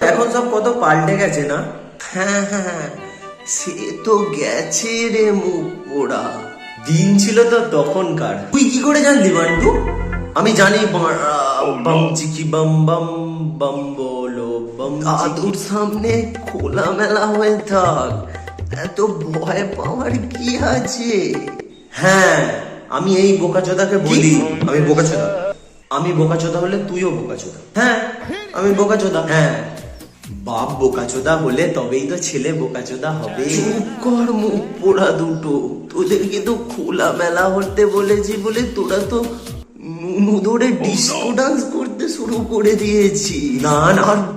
এখন সব কত পাল্টে গেছে না? হ্যাঁ হ্যাঁ সে তো গেছে রে মুখ পোড়া। দিন ছিল তো তখনকার তুই কি করে জানলি বান্টু? আমি জানি বাম চিকি বাম বাম বাম বলো বাম দাদুর সামনে খোলা মেলা হয়ে থাক। এত ভয় পাওয়ার কি আছে? হ্যাঁ আমি এই বোকাচোদাকে বলি আমি বোকাচোদা। আমি বোকাচোদা হলে তুইও বোকাচোদা। হ্যাঁ আমি বোকাচোদা। হ্যাঁ। বাপ বোকাচোদা হলে তবেই তো ছেলে বোকাচোদা হবে। কর মুখ পোড়া দুটো। তোদেরকে তো খোলা মেলা হতে বলেছি বলে তোরা তো নুনু ধরে ডিস্কো ডান্স করতে শুরু করে দিয়েছি। না না।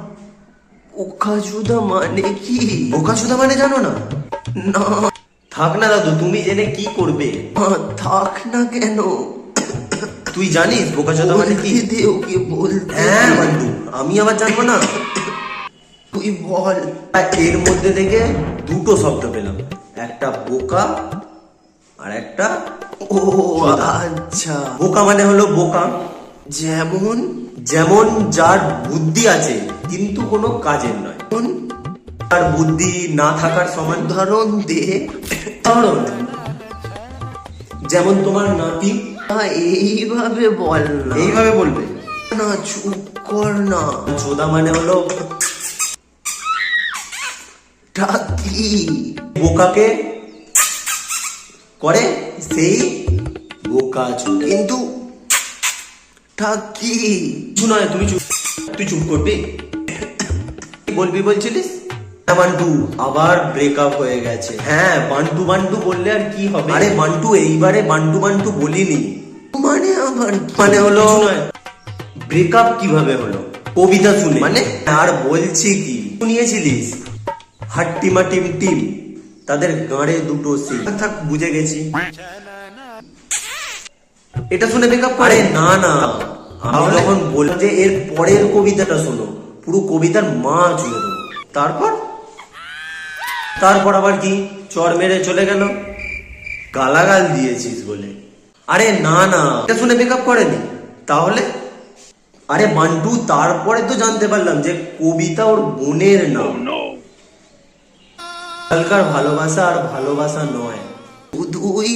বোকাচোদা মানে কি? বোকাচোদা মানে জানো না? না। থাক না দাদু তুমি জেনে কি করবে? থাক না কেন? তুই জানিস বোকাচোদা মানে কি? দে ওকে বলতে হ্যাঁ বন্ধু আমি আবার জানব না? তুই বল? এর মধ্যে থেকে দুটো শব্দ পেলাম। একটা বোকা আর একটা ও আচ্ছা। বোকা মানে হলো বোকা। যেমন যেমন যার বুদ্ধি আছে কিন্তু কোনো কাজের নয়। তার বুদ্ধি না থাকার সমান। ধরন দে। ধরন। যেমন তোমার নাতি। এইভাবে বল এইভাবে বলবে। না চুপ কর না। চোদা মানে হলো টাকি বোকাকে করে সেই বোকা কিন্তু নয় তুমি চুপ তুই চুপ করবি? বলবি বলছিলিস? হ্যাঁ, বান্টু। আবার ব্রেকআপ হয়ে গেছে। হ্যাঁ বান্টু বান্টু বললে আর কি হবে? আরে বান্টু এইবারে বান্টু বান্টু বলিনি। মানে আবার মানে হলো ব্রেকআপ কীভাবে হলো? কবিতা শুনে। মানে? আর বলছি কি? শুনিয়েছিলিস? হাট্টিমা টিম টিম তাদের গাঁড়ে দুটো সিং। থাক বুঝে গেছি। এটা শুনে ব্রেকআপ করে? না না। আমি যখন বললাম যে এর পরের কবিতাটা শোনো পুরো কবিতার মা চলে দেবো। তারপর? তারপর আবার কি? চর মেরে চলে গেল। গালাগাল দিয়েছিস বলে। আরে না না। এটা শুনে মেকআপ করেনি? তাহলে? আরে বান্টু তারপরে তো জানতে পারলাম যে কবিতা ওর বোনের নাম। হালকার ভালোবাসা আর ভালোবাসা নয় শুধুই